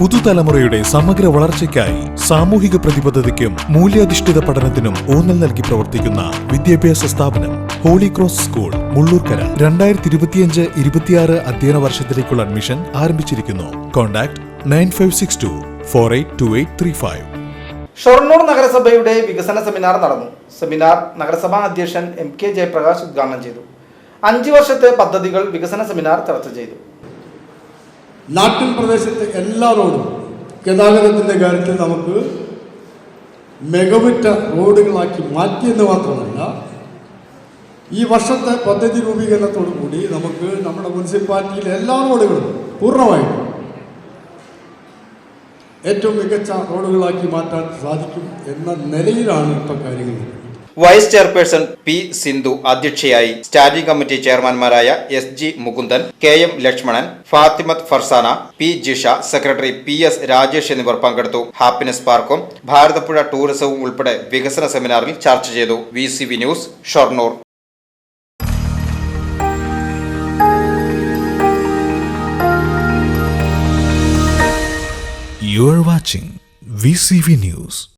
പുതുതലമുറയുടെ സമഗ്ര വളർച്ചയ്ക്കായി സാമൂഹിക പ്രതിബദ്ധതയ്ക്കും മൂല്യാധിഷ്ഠിത പഠനത്തിനും ഊന്നൽ നൽകി പ്രവർത്തിക്കുന്ന വിദ്യാഭ്യാസ സ്ഥാപനം ഹോളി ക്രോസ് സ്കൂൾ മുള്ളൂർക്കര. രണ്ടായിരത്തി ഇരുപത്തിയഞ്ച് ഇരുപത്തിയാറ് അധ്യയന വർഷത്തിലേക്കുള്ള അഡ്മിഷൻ ആരംഭിച്ചിരിക്കുന്നു. Contact nine five six two four eight two eight three five. Shoranur നഗരസഭയുടെ വികസന സെമിനാർ നടന്നു. സെമിനാർ നഗരസഭാ അധ്യക്ഷൻ എം കെ ജയപ്രകാശ് ഉദ്ഘാടനം ചെയ്തു. അഞ്ച് വർഷത്തെ പദ്ധതികൾ വികസന സെമിനാർ ചർച്ച ചെയ്തു. നാട്ടിൻ പ്രദേശത്തെ എല്ലാ റോഡും ഗതാഗതത്തിന്റെ കാര്യത്തിൽ നമുക്ക് മികവുറ്റ റോഡുകളാക്കി മാറ്റിയെന്ന് മാത്രമല്ല ഈ വർഷത്തെ പദ്ധതി രൂപീകരണത്തോടു കൂടി നമുക്ക് നമ്മുടെ മുനിസിപ്പാലിറ്റിയിലെ എല്ലാ റോഡുകളും പൂർണമായിട്ടും ഏറ്റവും മികച്ച റോഡുകളാക്കി മാറ്റാൻ സാധിക്കും എന്ന നിലയിലാണ് ഇപ്പോൾ കാര്യങ്ങൾ. വൈസ് ചെയർപേഴ്സൺ പി സിന്ധു അധ്യക്ഷയായി standing committee ചെയർമാൻമാരായ S G Mukundan K M Lakshmanan Fathimath Farsana P Jisha secretary P S Rajesh എന്നിവർ പങ്കെടുത്തു. ഹാപ്പിനെസ് പാർക്കും ഭാരതപ്പുഴ ടൂറിസവും ഉൾപ്പെടെ വികസന സെമിനാറിൽ ചർച്ച ചെയ്തു. V news Shoranur. You are watching VCV News.